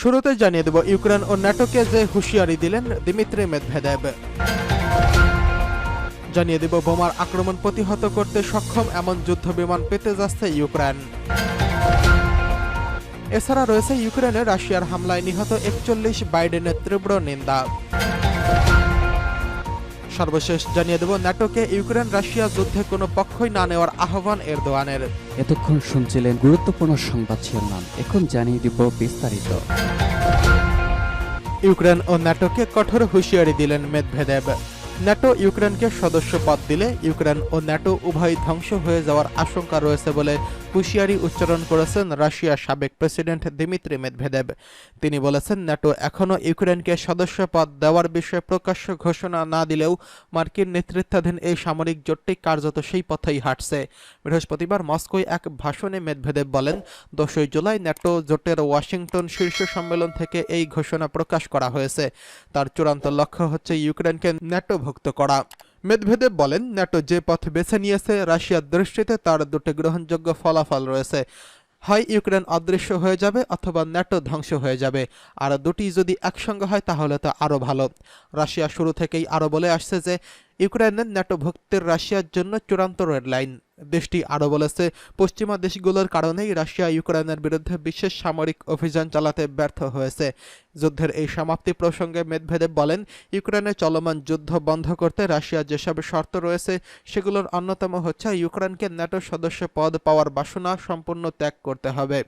শুরুতে জানিয়ে দেব, ইউক্রেন ও ন্যাটোকে যে হুঁশিয়ারি দিলেন দিমিত্রি মেদভেদেব। জানিয়ে দেব, বোমার আক্রমণ প্রতিহত করতে সক্ষম এমন যুদ্ধ বিমান পেতে যাচ্ছে ইউক্রেন। এছাড়া রয়েছে ইউক্রেনে রাশিয়ার হামলায় নিহত একচল্লিশ বাইডেনের তীব্র নিন্দা। সর্বশেষ জানিয়ে দেব ন্যাটোকে ইউক্রেন রাশিয়া যুদ্ধে কোনো পক্ষই না নেওয়ার আহ্বান এরদোয়ানের। এতক্ষণ শুনছিলেন গুরুত্বপূর্ণ সংবাদ শিরোনাম। এখন জানিয়ে দিব বিস্তারিত। ইউক্রেন ও ন্যাটোকে কঠোর হুঁশিয়ারি দিলেন মেদভেদেব। ন্যাটো ইউক্রেনকে সদস্য পদ দিলে ইউক্রেন ও ন্যাটো উভয় ধ্বংস হয়ে যাওয়ার আশঙ্কা রয়েছে বলে হুঁশিয়ারি উচ্চারণ করেছেন রাশিয়ার সাবেক প্রেসিডেন্ট দিমিত্রি মেদভেদেব। তিনি বলেছেন ন্যাটো এখনও ইউক্রেনকে সদস্য পদ দেওয়ার বিষয়ে প্রকাশ্য ঘোষণা না দিলেও মার্কিন নেতৃত্বাধীন এই সামরিক জোটটি কার্যত সেই পথেই হাঁটছে। বৃহস্পতিবার মস্কোয় এক ভাষণে মেদভেদেব বলেন, দশই জুলাই ন্যাটো জোটের ওয়াশিংটন শীর্ষ সম্মেলন থেকে এই ঘোষণা প্রকাশ করা হয়েছে। তার চূড়ান্ত লক্ষ্য হচ্ছে ইউক্রেনকে ন্যাটোভুক্ত করা। মেদভেদেব বলেন ন্যাটো যে পথ বেছে নিয়েছে রাশিয়ার দৃষ্টিতে, তার দুটি গ্রহণযোগ্য ফলাফল রয়েছে। হয় ইউক্রেন অদৃশ্য হয়ে যাবে অথবা ন্যাটো ধ্বংস হয়ে যাবে। আর দুটি যদি একসঙ্গে হয়, তাহলে তো আরও ভালো। রাশিয়া শুরু থেকেই আরও বলে আসছে যে, ইউক্রেনের ন্যাটো ভুক্তির রাশিয়ার জন্য চূড়ান্ত রেড লাইন। দেশটি আরও বলেছে, পশ্চিমা দেশগুলোর কারণেই রাশিয়া ইউক্রেনের বিরুদ্ধে বিশেষ সামরিক অভিযান চালাতে ব্যর্থ হয়েছে। যুদ্ধের এই সমাপ্তি প্রসঙ্গে মেদভেদেব বলেন, ইউক্রেনে চলমান যুদ্ধ বন্ধ করতে রাশিয়ার যেসব শর্ত রয়েছে, সেগুলোর অন্যতম হচ্ছে ইউক্রেনকে ন্যাটো সদস্য পদ পাওয়ার বাসনা সম্পূর্ণ ত্যাগ করতে হবে।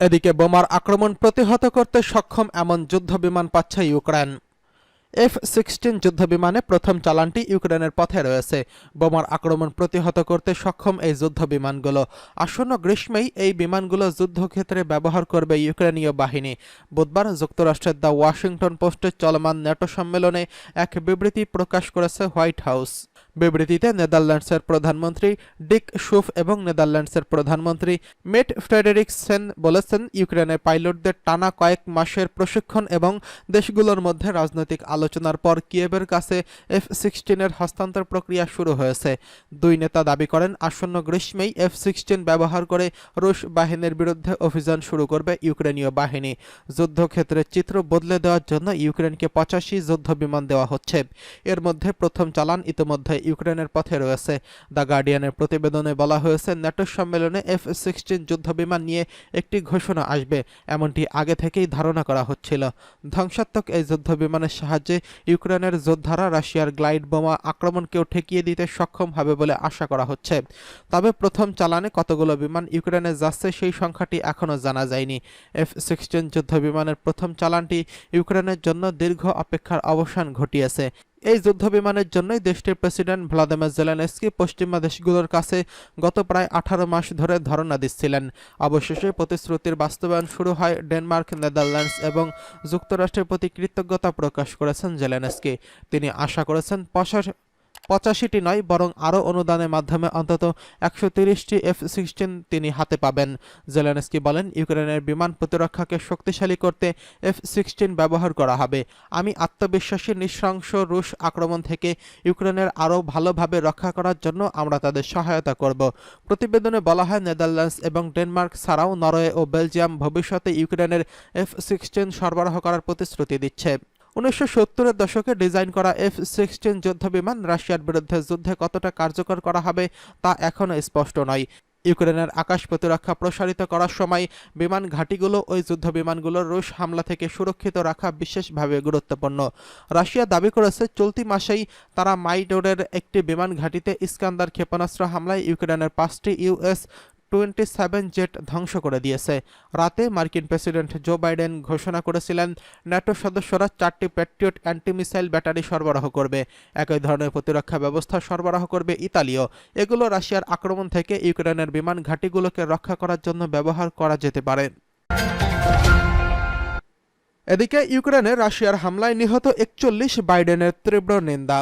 এদিকে বোমার আক্রমণ প্রতিহত করতে সক্ষম এমন যুদ্ধ বিমান পাচ্ছে ইউক্রেন। এফ সিক্সটিন যুদ্ধবিমানে প্রথম চালানটি ইউক্রেনের পথে রয়েছে। বোমার আক্রমণ প্রতিহত করতে সক্ষম এই যুদ্ধ বিমানগুলো আসন্ন গ্রীষ্মেই এই বিমানগুলো যুদ্ধক্ষেত্রে ব্যবহার করবে ইউক্রেনীয় বাহিনী। বুধবার যুক্তরাষ্ট্রের দ্য ওয়াশিংটন পোস্টের চলমান ন্যাটো সম্মেলনে এক বিবৃতি প্রকাশ করেছে হোয়াইট হাউস। বিবৃতিতে নেদারল্যান্ডসের প্রধানমন্ত্রী ডিক শুফ এবং নেদারল্যান্ডসের প্রধানমন্ত্রী মেট ফ্রেডেরিকসেন বলেছেন ইউক্রেনের পাইলটদের টানা কয়েক মাসের প্রশিক্ষণ এবং দেশগুলোর মধ্যে রাজনৈতিক আলোচনার পর কিয়েভের কাছে এফ সিক্সটিনের হস্তান্তর প্রক্রিয়া শুরু হয়েছে। দুই নেতা দাবি করেন, আসন্ন গ্রীষ্মেই এফ সিক্সটিন ব্যবহার করে রুশ বাহিনীর বিরুদ্ধে অভিযান শুরু করবে ইউক্রেনীয় বাহিনী। যুদ্ধক্ষেত্রের চিত্র বদলে দেওয়ার জন্য ইউক্রেনকে পঁচাশি যুদ্ধ বিমান দেওয়া হচ্ছে। এর মধ্যে প্রথম চালান ইতিমধ্যে ইউক্রেনের পথে রয়েছে। দ্য গার্ডিয়ানের প্রতিবেদনে বলা হয়েছে, ন্যাটো সম্মেলনে এফ সিক্সটিন যুদ্ধবিমান নিয়ে একটি ঘোষণা আসবে, এমনটি আগে থেকেই ধারণা করা হচ্ছিল। ধ্বংসাত্মক এই যুদ্ধবিমানের সাহায্যে ইউক্রেনের যোদ্ধারা রাশিয়ার গ্লাইড বোমা আক্রমণকেও ঠেকিয়ে দিতে সক্ষম হবে বলে আশা করা হচ্ছে। তবে প্রথম চালানে কতগুলো বিমান ইউক্রেনে যাচ্ছে সেই সংখ্যাটি এখনও জানা যায়নি। এফ সিক্সটিন যুদ্ধবিমানের প্রথম চালানটি ইউক্রেনের জন্য দীর্ঘ অপেক্ষার অবসান ঘটিয়েছে। এই যুদ্ধ বিমানের জন্যই দেশটির প্রেসিডেন্ট ভ্লাদিমির জেলেনস্কি পশ্চিমা দেশগুলোর কাছে গত প্রায় আঠারো মাস ধরে ধারণা দিচ্ছিলেন। অবশেষে প্রতিশ্রুতির বাস্তবায়ন শুরু হয় ডেনমার্ক, নেদারল্যান্ডস এবং যুক্তরাষ্ট্রের প্রতি কৃতজ্ঞতা প্রকাশ করেছেন জেলেনস্কি। তিনি আশা করেছেন পঁচাশি পঁচাশিটি নয়, বরং আরও অনুদানের মাধ্যমে অন্তত একশো তিরিশটি এফ সিক্সটিন তিনি হাতে পাবেন। জেলেনস্কি বলেন, ইউক্রেনের বিমান প্রতিরক্ষাকে শক্তিশালী করতে এফ সিক্সটিন ব্যবহার করা হবে। আমি আত্মবিশ্বাসী, নৃশংস রুশ আক্রমণ থেকে ইউক্রেনের আরও ভালোভাবে রক্ষা করার জন্য আমরা তাদের সহায়তা করব। প্রতিবেদনে বলা হয়, নেদারল্যান্ডস এবং ডেনমার্ক ছাড়াও নরওয়ে ও বেলজিয়াম ভবিষ্যতে ইউক্রেনের এফ সিক্সটিন সরবরাহ করার প্রতিশ্রুতি দিচ্ছে। উনিশশো সত্তরের দশকে ডিজাইন করা এফ সিক্সটিন যুদ্ধবিমান রাশিয়ার বিরুদ্ধে যুদ্ধে কতটা কার্যকর করা হবে তা এখনও স্পষ্ট নয়। ইউক্রেনের আকাশ প্রতিরক্ষা প্রসারিত করার সময় বিমান ঘাঁটিগুলো ওই যুদ্ধ বিমানগুলোর রুশ হামলা থেকে সুরক্ষিত রাখা বিশেষভাবে গুরুত্বপূর্ণ। রাশিয়া দাবি করেছে, চলতি মাসেই তারা মাইডোরের একটি বিমান ঘাঁটিতে ইস্কান্দার ক্ষেপণাস্ত্র হামলায় ইউক্রেনের পাঁচটি ইউএস টোয়েন্টি সেভেন জেট ধ্বংস করে দিয়েছে। রাতে মার্কিন প্রেসিডেন্ট জো বাইডেন ঘোষণা করেছিলেন, ন্যাটো সদস্যরা চারটি প্যাট্রিয়ট অ্যান্টিমিসাইল ব্যাটারি সরবরাহ করবে। একই ধরনের প্রতিরক্ষা ব্যবস্থা সরবরাহ করবে ইতালিও। এগুলো রাশিয়ার আক্রমণ থেকে ইউক্রেনের বিমান ঘাঁটিগুলোকে রক্ষা করার জন্য ব্যবহার করা যেতে পারে। এদিকে ইউক্রেনে রাশিয়ার হামলায় নিহত একচল্লিশ বাইডেনের তীব্র নিন্দা।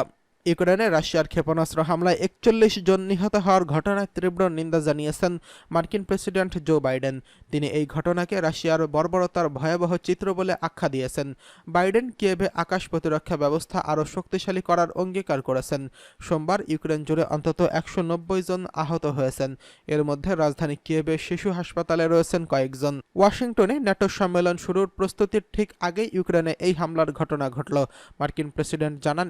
ইউক্রেনে রাশিয়ার ক্ষেপণাস্ত্র হামলায় একচল্লিশ জন নিহত হওয়ার ঘটনায় তীব্র নিন্দা জানিয়েছেন মার্কিন প্রেসিডেন্ট জো বাইডেন। তিনি এই ঘটনাকে রাশিয়ার বর্বরতার ভয়াবহ চিত্র বলে আখ্যা দিয়েছেন। বাইডেন কিয়েভে আকাশ প্রতিরক্ষা ব্যবস্থা আরও শক্তিশালী করার অঙ্গীকার করেছেন। সোমবার ইউক্রেন জুড়ে অন্তত একশো নব্বই জন আহত হয়েছেন। এর মধ্যে রাজধানী কিয়েভে শিশু হাসপাতালে রয়েছেন কয়েকজন। ওয়াশিংটনে ন্যাটো সম্মেলন শুরুর প্রস্তুতির ঠিক আগেই ইউক্রেনে এই হামলার ঘটনা ঘটল। মার্কিন প্রেসিডেন্ট জানান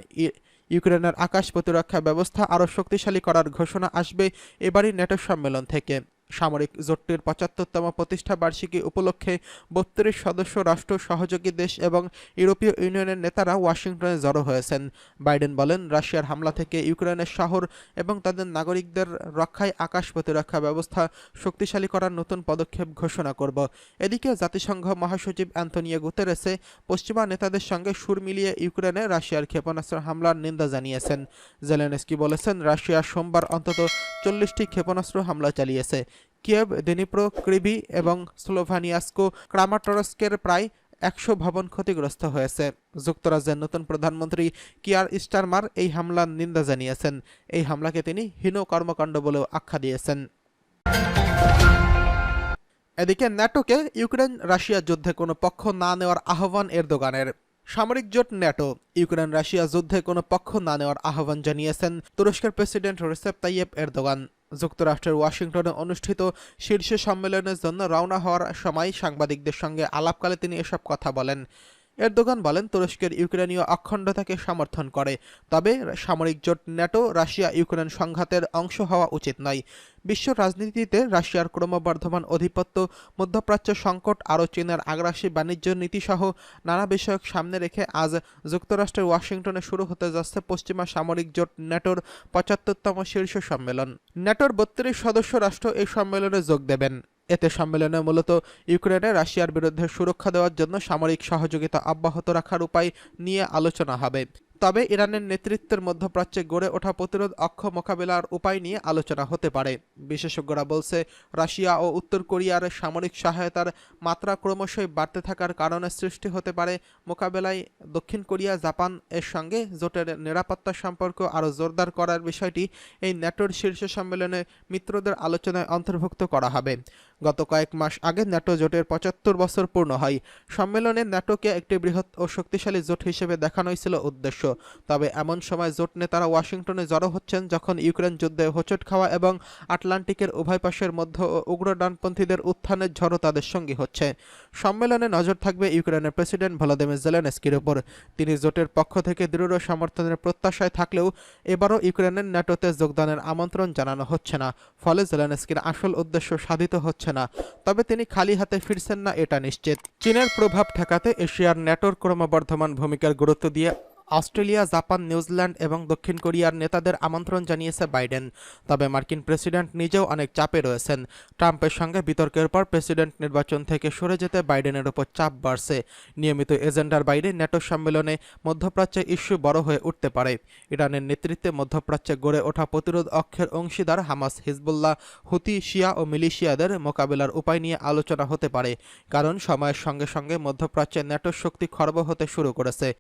ইউক্রেনের আকাশ প্রতিরক্ষা ব্যবস্থা আরও শক্তিশালী করার ঘোষণা আসবে এবারই নেটো সম্মেলন থেকে। সামরিক জোটটির পঁচাত্তরতম প্রতিষ্ঠা বার্ষিকী উপলক্ষে বত্রিশ সদস্য রাষ্ট্র, সহযোগী দেশ এবং ইউরোপীয় ইউনিয়নের নেতারা ওয়াশিংটনে জড়ো হয়েছেন। বাইডেন বলেন, রাশিয়ার হামলা থেকে ইউক্রেনের শহর এবং তাদের নাগরিকদের রক্ষায় আকাশ প্রতিরক্ষা ব্যবস্থা শক্তিশালী করার নতুন পদক্ষেপ ঘোষণা করব। এদিকে জাতিসংঘ মহাসচিব অ্যান্তনিও গুতেরেসে পশ্চিমা নেতাদের সঙ্গে সুর মিলিয়ে ইউক্রেনে রাশিয়ার ক্ষেপণাস্ত্র হামলার নিন্দা জানিয়েছেন। জেলেনস্কি বলেছেন, রাশিয়া সোমবার অন্তত চল্লিশটি ক্ষেপণাস্ত্র হামলা চালিয়েছে। কিয়েভ, দিনিপ্রো, ক্রিবি এবং স্লোভানিয়াস্কো ক্রামাটরস্কের প্রায় একশো ভবন ক্ষতিগ্রস্ত হয়েছে। যুক্তরাজ্যের নতুন প্রধানমন্ত্রী কিয়ার স্টারমার এই হামলার নিন্দা জানিয়েছেন। এই হামলাকে তিনি হীন কর্মকাণ্ড বলেও আখ্যা দিয়েছেন। এদিকে ন্যাটোকে ইউক্রেন রাশিয়া যুদ্ধে কোনো পক্ষ না নেওয়ার আহ্বান এরদোগানের। সামরিক জোট ন্যাটো ইউক্রেন রাশিয়া যুদ্ধে কোনো পক্ষ না নেওয়ার আহ্বান জানিয়েছেন তুরস্কের প্রেসিডেন্ট রেসেপ তাইয়েব এরদোগান। যুক্তরাষ্ট্রের ওয়াশিংটনে অনুষ্ঠিত শীর্ষ সম্মেলনের জন্য রওনা হওয়ার সময় সাংবাদিকদের সঙ্গে আলাপকালে তিনি এসব কথা বলেন। এরদোগান বলেন, তুরস্কের ইউক্রেনীয় অখণ্ডতাকে সমর্থন করে, তবে সামরিক জোট ন্যাটো রাশিয়া ইউক্রেন সংঘাতের অংশ হওয়া উচিত নয়। বিশ্ব রাজনীতিতে রাশিয়ার ক্রমবর্ধমান আধিপত্য, মধ্যপ্রাচ্য সংকট, আরও চীনের আগ্রাসী বাণিজ্য নীতিসহ নানা বিষয়ক সামনে রেখে আজ যুক্তরাষ্ট্রের ওয়াশিংটনে শুরু হতে যাচ্ছে পশ্চিমা সামরিক জোট ন্যাটোর পঁচাত্তরতম শীর্ষ সম্মেলন। ন্যাটোর বত্রিশ সদস্য রাষ্ট্র এই সম্মেলনে যোগ দেবেন। এতে সম্মেলনে মূলত ইউক্রেনে রাশিয়ার বিরুদ্ধে সুরক্ষা দেওয়ার জন্য সামরিক সহযোগিতা অব্যাহত রাখার উপায় নিয়ে আলোচনা হবে। তবে ইরানের নেতৃত্বের মধ্যপ্রাচ্যে গড়ে ওঠা প্রতিরোধ অক্ষ মোকাবেলার উপায় নিয়ে আলোচনা হতে পারে। বিশেষজ্ঞরা বলছে, রাশিয়া ও উত্তর কোরিয়ার সামরিক সহায়তার মাত্রা ক্রমশই বাড়তে থাকার কারণে সৃষ্টি হতে পারে মোকাবেলায় দক্ষিণ কোরিয়া, জাপান এর সঙ্গে জোটের নিরাপত্তা সম্পর্ক আরও জোরদার করার বিষয়টি এই ন্যাটোর শীর্ষ সম্মেলনে মিত্রদের আলোচনায় অন্তর্ভুক্ত করা হবে। গত কয়েক মাস আগে ন্যাটো জোটের পঁচাত্তর বছর পূর্ণ হয়। সম্মেলনে ন্যাটোকে একটি বৃহৎ ও শক্তিশালী জোট হিসেবে দেখানোই ছিল উদ্দেশ্য। তবে এমন সময় জোট নেতারা ওয়াশিংটনে জড়ো হচ্ছেন যখন ইউক্রেন যুদ্ধে হোঁচট খাওয়া এবং আটলান্টিকের উভয় পাশের মধ্য ও উগ্র ডানপন্থীদের উত্থানের ঝড়ও তাদের সঙ্গী হচ্ছে। সম্মেলনে নজর থাকবে ইউক্রেনের প্রেসিডেন্ট ভলোদিমির জেলেনস্কির উপর। তিনি জোটের পক্ষ থেকে দৃঢ় সমর্থনের প্রত্যাশায় থাকলেও এবারও ইউক্রেনের ন্যাটোতে যোগদানের আমন্ত্রণ জানানো হচ্ছে না। ফলে জেলেনস্কির আসল উদ্দেশ্য সাধিত হচ্ছে না, তবে তিনি খালি হাতে ফিরছেন না, এটা নিশ্চিত। চীনের প্রভাব ঠেকাতে এশিয়ার নেটোর ক্রমবর্ধমান ভূমিকার গুরুত্ব দিয়ে অস্ট্রেলিয়া, জাপান, নিউজিল্যান্ড এবং দক্ষিণ কোরিয়ার নেতাদের আমন্ত্রণ জানিয়েছে বাইডেন। তবে মার্কিন প্রেসিডেন্ট নিজেও অনেক চাপে রয়েছেন। ট্রাম্পের সঙ্গে বিতর্কের পর প্রেসিডেন্ট নির্বাচন থেকে সরে যেতে বাইডেনের ওপর চাপ বাড়ছে। নিয়মিত এজেন্ডার বাইরে ন্যাটো সম্মেলনে মধ্যপ্রাচ্যে ইস্যু বড় হয়ে উঠতে পারে। ইরানের নেতৃত্বে মধ্যপ্রাচ্যে গড়ে ওঠা প্রতিরোধ অক্ষের অংশীদার হামাস, হিজবুল্লাহ, হুতি, শিয়া ও মিলিশিয়াদের মোকাবেলার উপায় নিয়ে আলোচনা হতে পারে। কারণ সময়ের সঙ্গে সঙ্গে মধ্যপ্রাচ্যে ন্যাটোর শক্তি খর্ব হতে শুরু করেছে।